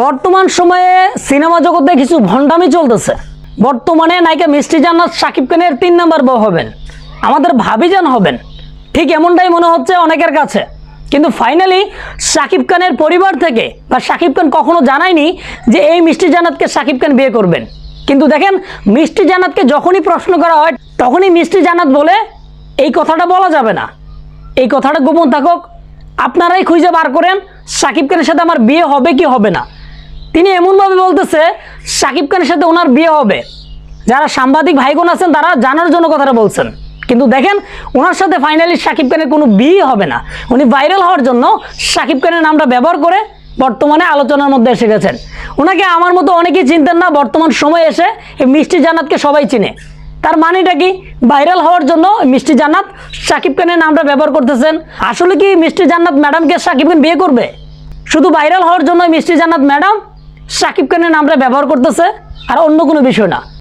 বর্তমান সময়ে সিনেমা জগতে কিছু ভণ্ডামি চলতেছে। বর্তমানে নায়িকা মিষ্টি জান্নাত শাকিব খানের তিন নাম্বার বউ হবেন। আমাদের ভাবিজান হবেন। ঠিক এমনটাই মনে হচ্ছে অনেকের কাছে। কিন্তু ফাইনালি শাকিব খানের পরিবার থেকে বা শাকিব খান কখনো জানায়নি যে এই মিষ্টি জান্নাতকে শাকিব খান বিয়ে করবেন। কিন্তু দেখেন, মিষ্টি জান্নাতকে যখনই প্রশ্ন করা হয়, তখনই মিষ্টি জান্নাত বলে, এই কথাটা বলা যাবে না। এই কথাটা গোপন থাকুক। আপনারাই খুঁজে বার করেন, সাকিব খানের সাথে আমার বিয়ে হবে কি হবে না। তিনি এমনভাবে বলতেছে, সাকিব খানের সাথে ওনার বিয়ে হবে। যারা সাংবাদিক ভাইগণ আছেন, তারা জানার জন্য কথাটা বলছেন। কিন্তু দেখেন, ওনার সাথে ফাইনালি সাকিব খানের কোনো বিয়ে হবে না। উনি ভাইরাল হওয়ার জন্য সাকিব খানের নামটা ব্যবহার করে বর্তমানে আলোচনার মধ্যে এসে গেছেন। ওনাকে আমার মতো অনেকেই চিনতেন না, বর্তমান সময়ে এসে এই মিষ্টি জান্নাতকে সবাই চিনে। তার মানেটা কি? ভাইরাল হওয়ার জন্য মিষ্টি জান্নাত সাকিব খানের নামটা ব্যবহার করতেছেন। আসলে কি মিষ্টি জান্নাত ম্যাডামকে সাকিব খান বিয়ে করবে? শুধু ভাইরাল হওয়ার জন্য মিষ্টি জান্নাত ম্যাডাম সাকিব খানের নামটা ব্যবহার করতেছে আর অন্য কোনো বিষয় না।